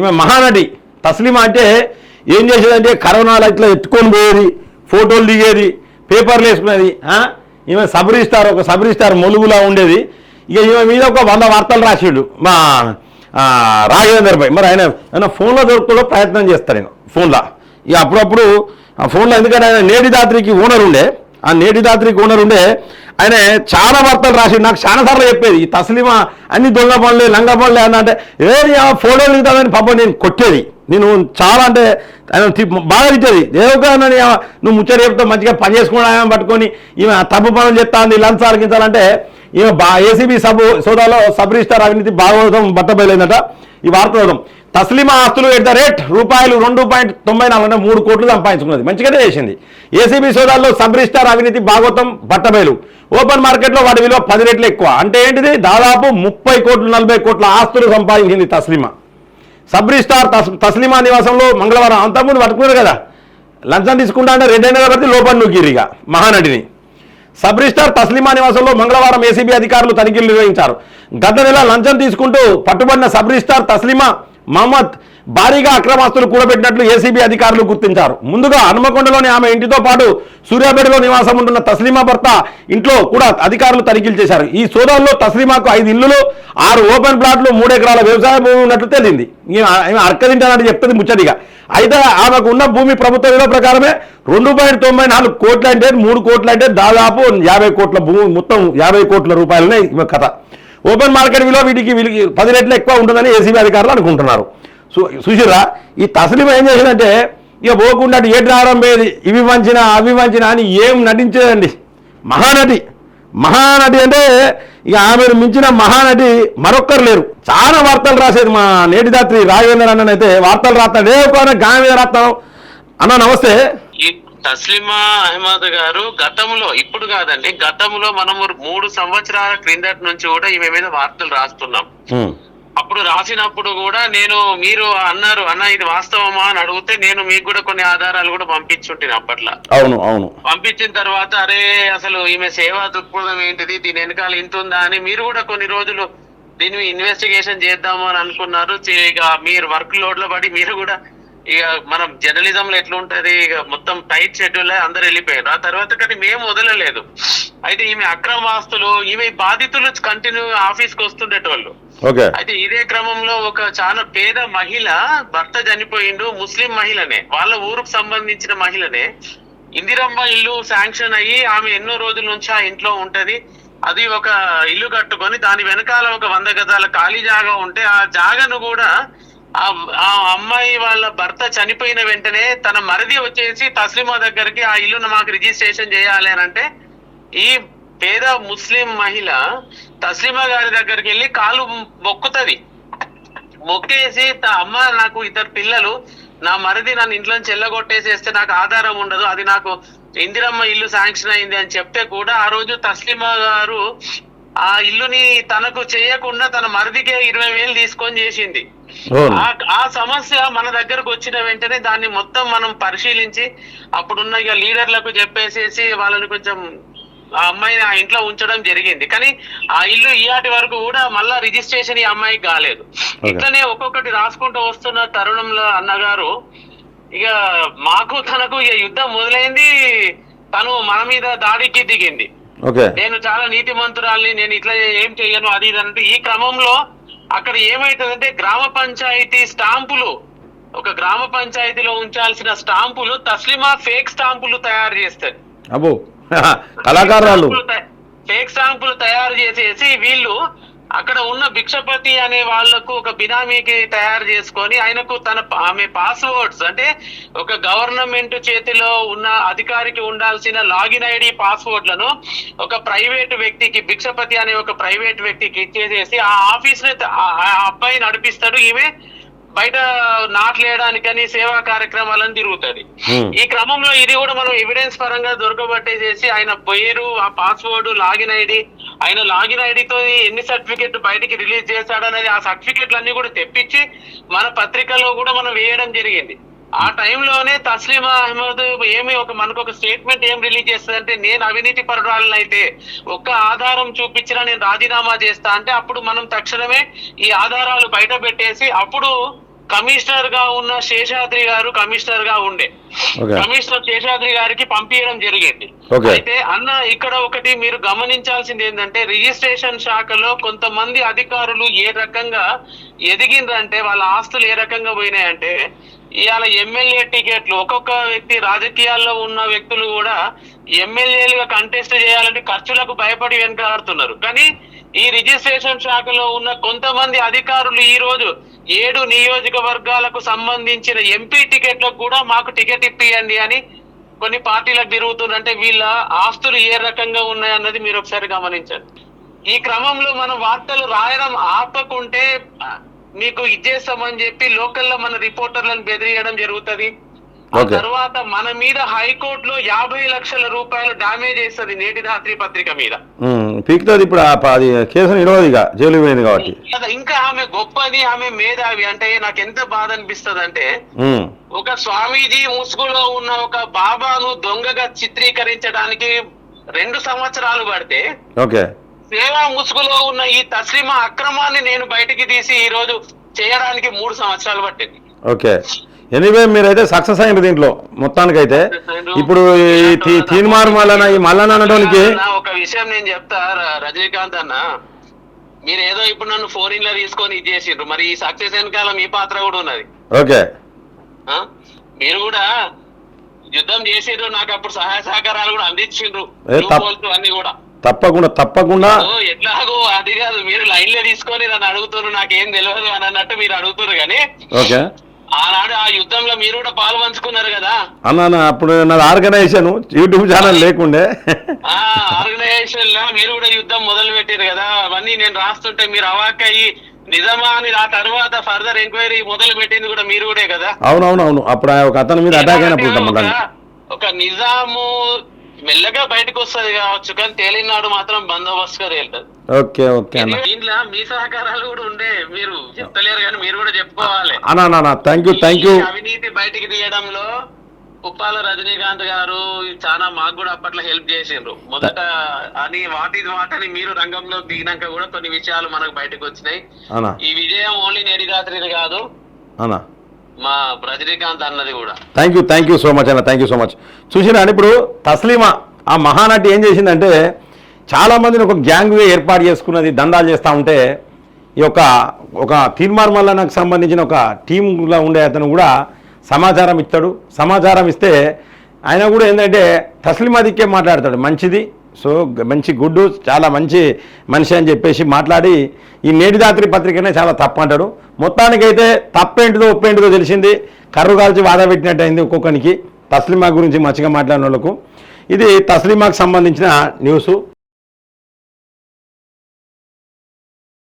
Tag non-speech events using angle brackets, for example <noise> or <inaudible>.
ఈమె మహానటి. తస్లిమా అంటే ఏం చేసేదంటే కరోనాలో ఇట్లా ఎత్తుకొని పోయేది ఫోటోలు దిగేది పేపర్లు వేసుకునేది ఈమె సబరీ స్టార్ ఒక సబరీ స్టార్ మొలుగులా ఉండేది. ఇక ఈమె మీద ఒక వంద వార్తలు రాసిండు మా ఆ, రాఘవేందర్ భాయ్ మరి ఆయన ఆయన ఫోన్లో దొరుకుతుందో ప్రయత్నం చేస్తాను నేను ఫోన్లో. ఇక అప్పుడప్పుడు ఆ ఫోన్లో ఎందుకంటే ఆయన నేటి దాత్రికి ఓనర్ ఉండే. ఆ నేటి దాత్రికి ఓనర్ ఉండే ఆయన చాలా వార్తలు రాసి నాకు చాలా సార్లు చెప్పేది ఈ తస్లిమా అన్ని దొంగ పనులే లంగ పనులే అన్న అంటే ఏది ఆ ఫోటోలు దిగుతామని పాప నేను కొట్టేది. నేను చాలా అంటే ఆయన బాగా ఇచ్చేది దేవకానని నువ్వు ముచ్చట చెప్తా మంచిగా పని చేసుకోవడం పట్టుకొని ఈమె తప్పు పనులు చెప్తా ఉంది లంచ్ గించాలంటే ఈమె బా ఏసీబీ సబ్ సోదాలో సబ్ రిజిస్టార్ అవినీతి భాగవతం బట్టబయలైందట. ఈ వార్త తస్లిమా ఆస్తులు ఎట్ ద రేట్ రూపాయలు రెండు పాయింట్ తొంభై నాలుగు మూడు కోట్లు సంపాదించుకున్నది. మంచిగానే చేసింది. ఏసీబీ సోదాల్లో సబ్ రిజిస్టార్ అవినీతి భాగవతం బట్టబయలు. ఓపెన్ మార్కెట్లో వాటి విలువ పది రెట్లు ఎక్కువ. అంటే ఏంటిది? దాదాపు ముప్పై కోట్లు నలభై కోట్ల ఆస్తులు సంపాదించింది తస్లిమా. సబ్ రిజిస్టార్ తస్ తస్లిమా నివాసంలో మంగళవారం అంతకుముందు పట్టుకున్నారు కదా. లంచం తీసుకుంటా అంటే రెడ్డి అయిన కాబట్టి లోపల నుగిరిగా మహానటిని. సబ్ రిజిస్టార్ తస్లిమా నివాసంలో మంగళవారం ఏసీబీ అధికారులు తనిఖీలు నిర్వహించారు. గత నెల లంచం తీసుకుంటూ పట్టుబడిన సబ్ రిజిస్టార్ తస్లిమా మహమ్మద్ భారీగా అక్రమాస్తులు కూడబెట్టినట్లు ఏసీబీ అధికారులు గుర్తించారు. ముందుగా హనుమకొండలోని ఆమె ఇంటితో పాటు సూర్యాపేటలో నివాసం ఉంటున్న తస్లిమా భర్త ఇంట్లో కూడా అధికారులు తనిఖీలు చేశారు. ఈ సోదాల్లో తస్లిమాకు ఐదు ఇల్లులు ఆరు ఓపెన్ ప్లాట్లు మూడు ఎకరాల వ్యవసాయ భూమి ఉన్నట్లు తేలింది. ఈమె అర్కదింటానని చెప్తుంది ముచ్చటిగా. అయితే ఆమెకు ఉన్న భూమి ప్రభుత్వ విలువ ప్రకారమే రెండు పాయింట్ తొంభై నాలుగు కోట్లు అంటే మూడు కోట్లు అంటే దాదాపు యాభై కోట్ల భూమి మొత్తం యాభై కోట్ల రూపాయలనే ఈమె కథ. ఓపెన్ మార్కెట్ విలువ వీటికి వీళ్ళకి పది రెట్లు ఎక్కువ ఉంటుందని ఏసీబీ అధికారులు అనుకుంటున్నారు. సో సుశీరా ఈ తసలిం ఏం చేసిందంటే ఇక పోకుండా అటు ఏటి రావడం పోయేది ఇవి వంచిన అవి వంచిన అని ఏం నటించేదండి. మహానటి మహానటి అంటే ఇక ఆమెను మించిన మహానటి మరొక్కరు లేరు. చాలా వార్తలు రాసేది మా నేటిదాత్రి రాఘవేంద్ర అన్ననైతే వార్తలు రాస్తాడు. ఏ ఒక గాయ మీద రాస్తాను అన్న నమస్తే. తస్లిమా అహ్మద్ గారు గతంలో ఇప్పుడు కాదండి గతంలో మనము మూడు సంవత్సరాల క్రిందటి నుంచి కూడా ఈమె మీద వార్తలు రాస్తున్నాం. అప్పుడు రాసినప్పుడు కూడా నేను మీరు అన్నారు అన్న ఇది వాస్తవమా? అని అడిగితే నేను మీకు కూడా కొన్ని ఆధారాలు కూడా పంపించుంటాను అప్పట్లో. అవును అవును. పంపించిన తర్వాత అరే అసలు ఈమె సేవా దృక్పథం ఏంటిది? దీని వెనకాల ఇంత ఉందా? అని మీరు కూడా కొన్ని రోజులు దీన్ని ఇన్వెస్టిగేషన్ చేద్దాము అని అనుకున్నారు. ఇక మీరు వర్క్ లోడ్లో పడి మీరు కూడా ఇక మనం జర్నలిజం లో ఎట్లా ఉంటది ఇక మొత్తం టైట్ షెడ్యూల్ అందరు వెళ్ళిపోయారు. ఆ తర్వాత కానీ మేము వదలలేదు. అయితే ఈమె అక్రమాస్తులు ఈమె బాధితులు కంటిన్యూ ఆఫీస్కి వస్తుండేటోళ్ళు అయితే ఇదే క్రమంలో ఒక చాలా పేద మహిళ భర్త చనిపోయిండు ముస్లిం మహిళనే వాళ్ళ ఊరుకు సంబంధించిన మహిళనే ఇందిరమ్మ ఇల్లు శాంక్షన్ అయ్యి ఆమె ఎన్నో రోజుల నుంచి ఆ ఇంట్లో ఉంటది. అది ఒక ఇల్లు కట్టుకొని దాని వెనకాల ఒక వంద గజాల ఖాళీ జాగా ఉంటే ఆ జాగను కూడా ఆ అమ్మాయి వాళ్ళ భర్త చనిపోయిన వెంటనే తన మరిది వచ్చేసి తస్లిమా దగ్గరికి ఆ ఇల్లును మాకు రిజిస్ట్రేషన్ చేయాలి అని అంటే ఈ పేద ముస్లిం మహిళ తస్లిమా గారి దగ్గరికి వెళ్ళి కాలు మొక్కుతుంది. మొక్కేసి త- అమ్మ నాకు ఇద్దరు పిల్లలు నా మరిది నన్ను ఇంట్లో చెల్లగొట్టేసేస్తే నాకు ఆధారం ఉండదు అది నాకు ఇందిరమ్మ ఇల్లు శాంక్షన్ అయింది అని చెప్తే కూడా ఆ రోజు తస్లిమా గారు ఆ ఇల్లుని తనకు చేయకుండా తన మరిదికే ఇరవై వేలు తీసుకొని చేసింది. ఆ ఆ సమస్య మన దగ్గరకు వచ్చిన వెంటనే దాన్ని మొత్తం మనం పరిశీలించి అప్పుడున్న ఇక లీడర్లకు చెప్పేసేసి వాళ్ళని కొంచెం ఆ అమ్మాయిని ఆ ఇంట్లో ఉంచడం జరిగింది. కానీ ఆ ఇల్లు ఈయాటి వరకు కూడా మళ్ళా రిజిస్ట్రేషన్ ఈ అమ్మాయికి కాలేదు. ఇట్లనే ఒక్కొక్కటి రాసుకుంటూ వస్తున్న తరుణంలో అన్నగారు ఇక మాకు తనకు ఇక యుద్ధం మొదలైంది తను మన మీద దాడికి దిగింది. నేను చాలా నీతిమంతురాల్ని నేను ఇట్లా ఏం చెయ్యను అది ఇది అంటే ఈ క్రమంలో అక్కడ ఏమైతుందంటే గ్రామ పంచాయతీ స్టాంపులు ఒక గ్రామ పంచాయతీలో ఉంచాల్సిన స్టాంపులు తస్లిమా ఫేక్ స్టాంపులు తయారు చేస్తారు. అబ్బో. <laughs> కళాకారులు ఫేక్ స్టాంపులు తయారు చేసేసి వీళ్ళు అక్కడ ఉన్న భిక్షపతి అనే వాళ్ళకు ఒక బినామీకి తయారు చేసుకొని ఆయనకు తన ఆమె పాస్వర్డ్స్ అంటే ఒక గవర్నమెంట్ చేతిలో ఉన్న అధికారికి ఉండాల్సిన లాగిన్ ఐడి పాస్వర్డ్లను ఒక ప్రైవేట్ వ్యక్తికి భిక్షపతి అనే ఒక ప్రైవేట్ వ్యక్తికి ఇచ్చేసేసి ఆ ఆఫీస్ ఆ అబ్బాయి నడిపిస్తాడు ఈమె బయట నాట్లేయడానికని సేవా కార్యక్రమాలను తిరుగుతుంది. ఈ క్రమంలో ఇది కూడా మనం ఎవిడెన్స్ పరంగా దొరకబట్టేసేసి ఆయన పేరు ఆ పాస్వర్డ్ లాగిన్ ఐడి ఆయన లాగిన్ ఐడితో ఎన్ని సర్టిఫికెట్ బయటికి రిలీజ్ చేశాడనేది ఆ సర్టిఫికెట్లన్నీ కూడా తెప్పించి మన పత్రికలో కూడా మనం వేయడం జరిగింది. ఆ టైంలోనే తస్లీమా అహ్మద్ ఏమి ఒక మనకు ఒక స్టేట్మెంట్ ఏం రిలీజ్ చేస్తుందంటే నేను అవినీతి పరురాలను అయితే ఒక్క ఆధారం చూపించినా నేను రాజీనామా చేస్తా అంటే అప్పుడు మనం తక్షణమే ఈ ఆధారాలు బయట పెట్టేసి అప్పుడు కమిషనర్గా ఉన్న శేషాద్రి గారు కమిషనర్గా ఉండే కమిషనర్ శేషాద్రి గారికి పంపించడం జరిగింది. అయితే అన్న ఇక్కడ ఒకటి మీరు గమనించాల్సింది ఏంటంటే రిజిస్ట్రేషన్ శాఖలో కొంతమంది అధికారులు ఏ రకంగా ఎదిగిందంటే వాళ్ళ ఆస్తులు ఏ రకంగా పోయినాయంటే ఇవాళ ఎమ్మెల్యే టికెట్లు ఒక్కొక్క వ్యక్తి రాజకీయాల్లో ఉన్న వ్యక్తులు కూడా ఎమ్మెల్యేలుగా కంటెస్ట్ చేయాలంటే ఖర్చులకు భయపడి వెనకాడుతున్నారు. కానీ ఈ రిజిస్ట్రేషన్ శాఖలో ఉన్న కొంతమంది అధికారులు ఈ రోజు ఏడు నియోజకవర్గాలకు సంబంధించిన ఎంపీ టికెట్లకు కూడా మాకు టికెట్ ఇప్పియండి అని కొన్ని పార్టీలకు తిరుగుతుందంటే వీళ్ళ ఆస్తులు ఏ రకంగా ఉన్నాయన్నది మీరు ఒకసారి గమనించండి. ఈ క్రమంలో మనం వార్తలు రాయడం ఆపకుంటే మీకు ఇచ్చేస్తామని చెప్పి లోకల్లో మన రిపోర్టర్లను బెదిరియడం జరుగుతుంది. ఆ. తర్వాత మన మీద హైకోర్టులో యాభై లక్షల రూపాయలు డామేజ్ చేస్తుంది నేటి రాత్రి పత్రిక మీద. పీకుతుంది ఇప్పుడు అది కేసు నిలవదు ఇక జైలు పోయింది కాబట్టి. ఇంకా ఆమె గొప్పది ఆమె మేధావి అంటే నాకు ఎంత బాధ అనిపిస్తుంది అంటే ఒక స్వామీజీ ముసుగులో ఉన్న ఒక బాబాను దొంగగా చిత్రీకరించడానికి రెండు సంవత్సరాలు పడితే ఓకే. సేవా ముసుగులో ఉన్న ఈ తస్లిమా అక్రమాన్ని నేను బయటికి తీసి ఈ రోజు చేయడానికి మూడు సంవత్సరాలు పట్టింది. ఓకే. ఎనీవే మీరైతే సక్సెస్ అయ్యారు దీంట్లో మొత్తానికైతే. ఇప్పుడు ఈ తీన్మార్ మల్లన ఈ మల్లన్న అనడానికి ఒక విషయం నేను చెప్తా రజనీకాంత్ అన్న. మీరు ఏదో ఇప్పుడు నన్ను ఫోరిన్లో తీసుకొని ఇది చేసిండ్రు. మరి ఈ సక్సెస్ వెనకాల మీ పాత్ర కూడా ఉన్నది. ఓకే. ఆ? మీరు కూడా యుద్ధం చేసిండ్రు నాకు అప్పుడు సహాయ సహకారాలు కూడా అందించిండ్రు. అన్ని కూడా. తప్పకుండా తప్పకుండా. ఎట్లాగో అది కాదు మీరు లైన్లో తీసుకొని నన్ను అడుగుతున్నారు నాకేం తెలియదు అని అన్నట్టు మీరు అడుగుతున్నారు కానీ ఓకే. ఆనాడు ఆ యుద్ధంలో మీరు కూడా పాలు పంచుకున్నారు కదా. అన్న అప్పుడు నాది ఆర్గనైజేషన్. యూట్యూబ్ ఛానల్ లేకుండే. ఆ ఆర్గనైజేషన్లో మీరు కూడా యుద్ధం మొదలు పెట్టారు కదా. అవన్నీ నేను రాస్తుంటే మీరు అవాక్ అయ్యి నిజమా అని ఆ తర్వాత ఫర్దర్ ఎంక్వైరీ మొదలు పెట్టింది కూడా మీరు కూడా కదా. అవునవునవును. అప్పుడు ఒక అతని మీద అటాక్ అయినప్పుడు ఒక నిజాము మెల్లగా బయటకు వస్తది కావచ్చు కానీ తేలినాడు మాత్రం బందోబస్తుగా తేలుతుంది ఓకే ఓకే అన్న. దీంట్లో మీ సహకారాలు కూడా ఉండే మీరు చెప్తలేరు కానీ మీరు కూడా చెప్పుకోవాలి. అన్న థ్యాంక్ యూ థ్యాంక్ యూ అవినీతి బయటికి తీయడంలో ఉప్పాల రజనీకాంత్ గారు చాలా మాకు కూడా అప్పట్లో హెల్ప్ చేసిండ్రు. మొదట అని వాట్ ఇది వాట్ అని మీరు రంగంలో దిగినాక కూడా కొన్ని విషయాలు మనకు బయటకు వచ్చినాయి. ఈ విజయం ఓన్లీ నేటి రాత్రిది కాదు. అన్న. మా రజనీకాంత్ అన్నది కూడా. Thank you thank you so much అన్న థ్యాంక్ యూ సో మచ్ చూసినా ఇప్పుడు తస్లీమా ఆ మహానటి ఏం చేసిందంటే చాలామందిని ఒక గ్యాంగ్వే ఏర్పాటు చేసుకున్నది దందాలు చేస్తూ ఉంటే ఈ యొక్క ఒక తీర్మార్ మల్లనకు సంబంధించిన ఒక టీంలో ఉండే అతను కూడా సమాచారం ఇస్తాడు. సమాచారం ఇస్తే ఆయన కూడా ఏంటంటే తస్లిమా దిక్కే మాట్లాడతాడు. మంచిది సో మంచి గుడ్డు చాలా మంచి మనిషి అని చెప్పేసి మాట్లాడి ఈ నేటిదాత్రి పత్రికనే చాలా తప్పంటాడు మొత్తానికైతే తప్పేంటిదో ఉప్పేంటిదో తెలిసింది. కర్రు కాల్చి వాదా పెట్టినట్టు అయింది ఒక్కొక్కరికి తస్లిమా గురించి మంచిగా మాట్లాడిన వాళ్ళకు ఇది తస్లిమాకు సంబంధించిన న్యూస్.